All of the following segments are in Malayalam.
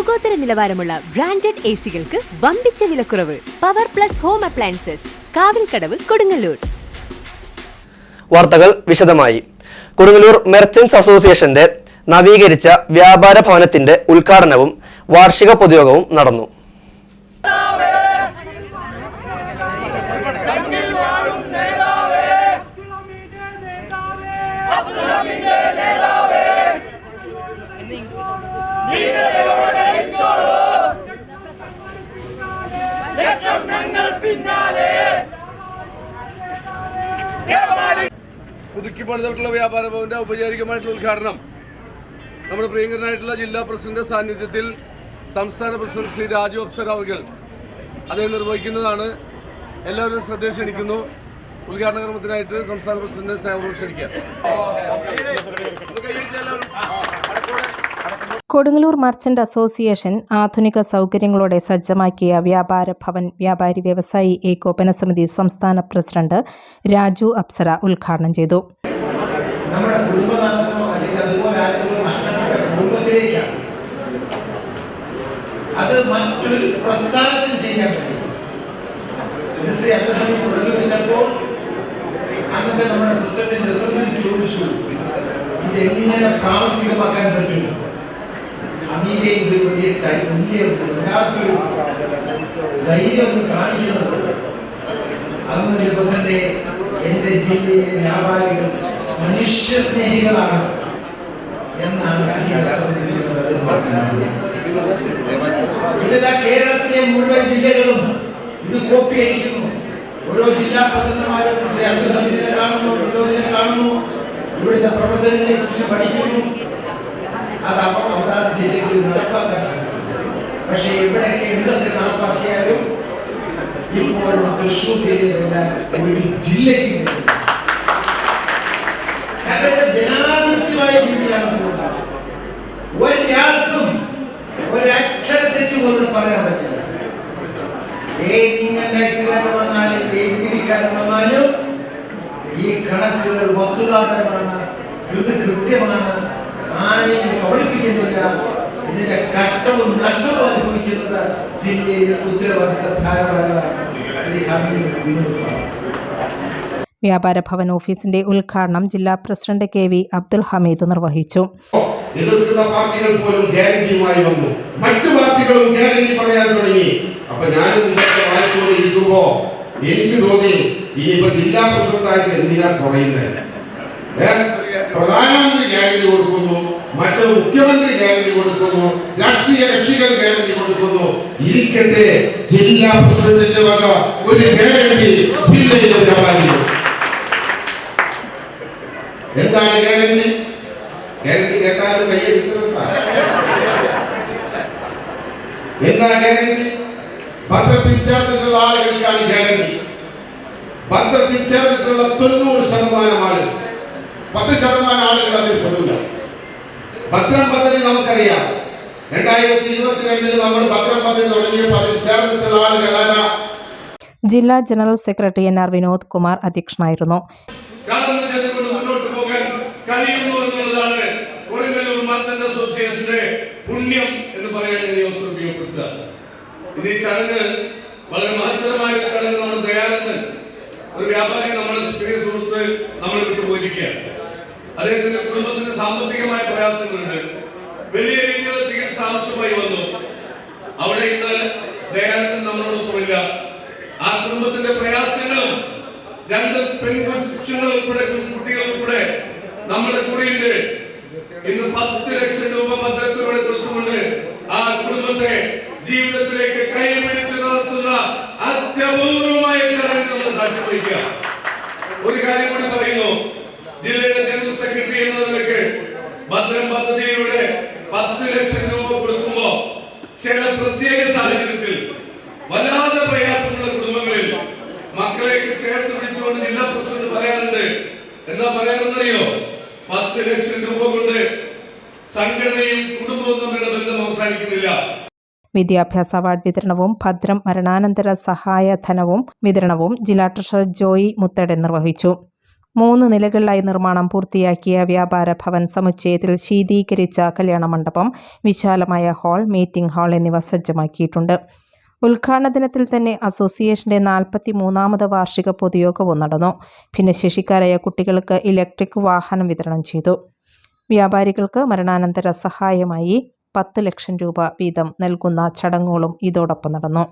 ലോകോത്തര നിലവാരമുള്ള ബ്രാൻഡഡ് എ സികൾക്ക് വമ്പിച്ച വിലക്കുറവ്. Power plus home appliances Kavilkadavu Kodungallur. വാർത്തകൾ വിശദമായി. കൊടുങ്ങല്ലൂർ മെർച്ചന്റ്സ് അസോസിയേഷന്റെ നവീകരിച്ച വ്യാപാര ഭവനത്തിന്റെ ഉദ്ഘാടനവും വാർഷിക പൊതുയോഗവും നടന്നു. പുതുക്കി പണിതിട്ടുള്ള വ്യാപാര ഭവന്റെ ഔപചാരികമായിട്ടുള്ള ഉദ്ഘാടനം നമ്മുടെ പ്രിയങ്കരനായിട്ടുള്ള ജില്ലാ പ്രസിഡന്റ് സാന്നിധ്യത്തിൽ സംസ്ഥാന പ്രസിഡന്റ് ശ്രീ രാജു അപ്സര അവർ അദ്ദേഹം നിർവഹിക്കുന്നതാണ്. എല്ലാവരും ശ്രദ്ധ ക്ഷണിക്കുന്നു ഉദ്ഘാടന കർമ്മത്തിനായിട്ട് സംസ്ഥാന പ്രസിഡന്റ് സ്നേഹപൂർവം ക്ഷണിക്കാം. കൊടുങ്ങല്ലൂർ മർച്ചന്റ് അസോസിയേഷൻ ആധുനിക സൗകര്യങ്ങളോടെ സജ്ജമാക്കിയ വ്യാപാര ഭവൻ വ്യാപാരി വ്യവസായി ഏകോപന സമിതി സംസ്ഥാന പ്രസിഡന്റ് രാജു അപ്സര ഉദ്ഘാടനം ചെയ്തു. അത് മറ്റൊരു പ്രസ്ഥാനത്തിൽ ചെയ്യാൻ തുടങ്ങി വെച്ചപ്പോൾ അന്നത്തെ നമ്മുടെ പ്രസിഡന്റ് ചോദിച്ചു ഇത് എങ്ങനെ പ്രാവർത്തികമാക്കാൻ പറ്റും? അമീലെ ഇത് വലിയ വലിയ വല്ലാത്തൊരു ധൈര്യം ഒന്ന് കാണിക്കുന്നത് അന്ന് പ്രസിഡന്റ് എന്റെ ജില്ലയിലെ വ്യാപാരികൾ മനുഷ്യ സ്നേഹികളാണ് എന്നാണ്. ഇതിതാ കേരളത്തിലെ മുഴുവൻ ജില്ലകളും ഇത് കോപ്പി അടിക്കുന്നു ഓരോ ജില്ലാ പ്രസിഡന്റുമാരും ശ്രീ അബ്ദുൽ ഹമീദിനെ കാണുന്നു. വിനോദിനെ കാണുന്നു ഇവിടുത്തെ പ്രവർത്തനങ്ങളെ കുറിച്ച് പഠിക്കുന്നു. അത് അവതാര ജില്ലകളിൽ നടപ്പാക്കാൻ ശ്രമിക്കുന്നു പക്ഷേ ഇവിടെയൊക്കെ എന്തൊക്കെ നടപ്പാക്കിയാലും ഇപ്പോഴും തൃശ്ശൂർ ജില്ലയിലല്ല ഒരു ജില്ലയ്ക്ക്. കാരണം ജനാധിപത്യമായ രീതിയിലാണ് ഒരാൾക്കും ഒരക്ഷരത്തെറ്റ് പോലും പറയാൻ പറ്റില്ല. ഏത് ഇൻകം ടാക്സുകാരൻ വന്നാലും ഏത് പിടിക്കാരൻ ഈ കണക്കുകൾ വസ്തുതാപരമാണ് ഇത് കൃത്യമാണ്. ആരെയും കബളിപ്പിക്കുന്നില്ല. ഇതിന്റെ കട്ടവും നഷ്ടവും അനുഭവിക്കുന്നത് ജില്ലയിലെ ഉത്തരവാദിത്ത ഭാരവാഹികളാണ് ശ്രീ ഹമീദ് വിനോദ് വ്യാപാര ഭവൻ ഓഫീസിന്റെ ഉദ്ഘാടനം ജില്ലാ president K V Abdul Hameed നിർവഹിച്ചു. എതിർക്കുന്ന പാർട്ടികൾ പോലും ഗ്യാരണ്ടിയുമായി വന്നു. മറ്റു പാർട്ടികളും ഗ്യാരണ്ടി പറയാൻ തുടങ്ങി. അപ്പൊ ഞാനും ഇതൊക്കെ വായിച്ചുകൊണ്ടിരിക്കുമ്പോ എനിക്ക് തോന്നി ഇനിയിപ്പോ ജില്ലാ പ്രസിഡന്റായിട്ട് എന്തിനാ കുറയുന്നത്? പ്രധാനമന്ത്രി ഗ്യാരണ്ടി കൊടുക്കുന്നു മറ്റു മുഖ്യമന്ത്രി ഗ്യാരണ്ടി കൊടുക്കുന്നു രാഷ്ട്രീയ കക്ഷികൾ ഗ്യാരണ്ടി കൊടുക്കുന്നു. ഇരിക്കട്ടെ ജില്ലാ പ്രസിഡന്റിന്റെ വക ഒരു ഗ്യാരണ്ടി ജില്ലയിലെ വ്യാപാരി. എന്താണ് ഗ്യാരണ്ടി ഗ്യാരണ്ടി കേട്ടാലും കയ്യെടുക്കുന്ന എന്താ ഗ്യാരണ്ടി ഭദ്രത്തിൽ ആളുകൾക്കാണ് ഗ്യാരണ്ടി ഭദ്രത്തിൽ ചേർന്നിട്ടുള്ള തൊണ്ണൂറ് ശതമാനം ആളുകൾ പത്ത് ശതമാനം ആളുകൾ അതിൽ പെടില്ല ഭദ്രം പദ്ധതി നമുക്കറിയാം. രണ്ടായിരത്തി ഇരുപത്തിരണ്ടിൽ നമ്മൾ ഭദ്രം പദ്ധതി തുടങ്ങിയപ്പോൾ അതിൽ ചേർന്നിട്ടുള്ള ആളുകളല്ല ജില്ലാ general secretary N R Vinod Kumar അധ്യക്ഷനായിരുന്നു. പുണ്യം എന്ന് പറയാൻ ഞാൻ അവസരം ഉപയോഗപ്പെടുത്തുക. ഇത് ചടങ്ങ് വളരെ മഹത്തരമായ ഒരു ചടങ്ങ് നമ്മൾ ദയാനന്ദൻ ഒരു വ്യാപാരി നമ്മുടെ സുഹൃത്ത് നമ്മൾ വിട്ടു പോയിരിക്കുകയാണ് അദ്ദേഹത്തിന്റെ കുടുംബത്തിന് സാമ്പത്തികമായ പ്രയാസങ്ങളുണ്ട്. വലിയ രീതിയിലുള്ള ചികിത്സ ആവശ്യമായി വന്നു. അവിടെ ഇന്ന് ദയാനന്ദൻ നമ്മളോടൊപ്പമില്ല ആ കുടുംബത്തിന്റെ പ്രയാസങ്ങളും രണ്ട് പെൺകൊച്ചുങ്ങൾ ഉൾപ്പെടെ കുട്ടികൾ ഉൾപ്പെടെ നമ്മുടെ കൂടെയുണ്ട്. ഇന്ന് പത്ത് ലക്ഷം രൂപ ഭദ്രത്തിലൂടെ കൊടുത്തുകൊണ്ട് ആ കുടുംബത്തെ ജീവിതത്തിലേക്ക് കൈ പിടിച്ചു നടത്തുന്ന അത്യപൂർവമായ ചടങ്ങ് നമ്മൾ സാക്ഷ്യം വഹിക്കുക ഒരു കാര്യം കൂടി പറയുന്നു ജില്ലയുടെ ജനറൽ സെക്രട്ടറി എന്ന നിലയ്ക്ക് ഭദ്രം പദ്ധതിയിലൂടെ പത്ത് ലക്ഷം രൂപ കൊടുക്കുമ്പോ ചില പ്രത്യേക സാഹചര്യത്തിൽ വല്ലാതെ പ്രയാസമുള്ള കുടുംബങ്ങളിൽ മക്കളെയൊക്കെ ചേർത്ത് പിടിച്ചുകൊണ്ട് ജില്ലാ പ്രസിഡന്റ് പറയാറുണ്ട്. എന്താ പറയാറെന്നറിയോ? പത്ത് ലക്ഷം രൂപ കൊണ്ട് സംഘടനയും കുടുംബവും തമ്മിലുള്ള ബന്ധം അവസാനിക്കുന്നില്ല. വിദ്യാഭ്യാസ അവാർഡ് വിതരണവും ഭദ്രം മരണാനന്തര സഹായധനവും വിതരണവും ജില്ലാ ട്രഷറർ ജോയി മുത്തടെ നിർവഹിച്ചു. മൂന്ന് നിലകളിലായി നിർമ്മാണം പൂർത്തിയാക്കിയ വ്യാപാര ഭവൻ സമുച്ചയത്തിൽ ശീതീകരിച്ച കല്യാണ മണ്ഡപം വിശാലമായ ഹാൾ മീറ്റിംഗ് ഹാൾ എന്നിവ സജ്ജമാക്കിയിട്ടുണ്ട്. ഉദ്ഘാടന ദിനത്തിൽ തന്നെ അസോസിയേഷന്റെ നാൽപ്പത്തി മൂന്നാമത് വാർഷിക പൊതുയോഗവും നടന്നു. ഭിന്നശേഷിക്കാരായ കുട്ടികൾക്ക് ഇലക്ട്രിക് വാഹനം വിതരണം ചെയ്തു. വ്യാപാരികൾക്ക് മരണാനന്തര സഹായമായി പത്ത് ലക്ഷം രൂപ വീതം നൽകുന്ന ചടങ്ങുകളും ഇതോടൊപ്പം നടന്നു.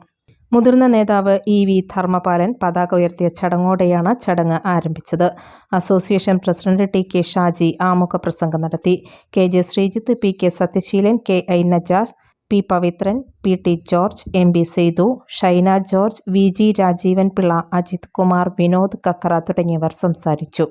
മുതിർന്ന നേതാവ് ഇ വി ധർമ്മപാലൻ പതാക ഉയർത്തിയ ചടങ്ങോടെയാണ് ചടങ്ങ് ആരംഭിച്ചത്. Association president T K Shaji ആമുഖ പ്രസംഗം നടത്തി. K J Sreejith P K Sathyaseelan K I Najas P Pavithran P T George M B Saidu Shyna George V G Rajeevan Pillai Ajith Kumar Vinod Kakkara തുടങ്ങിയവർ സംസാരിച്ചു.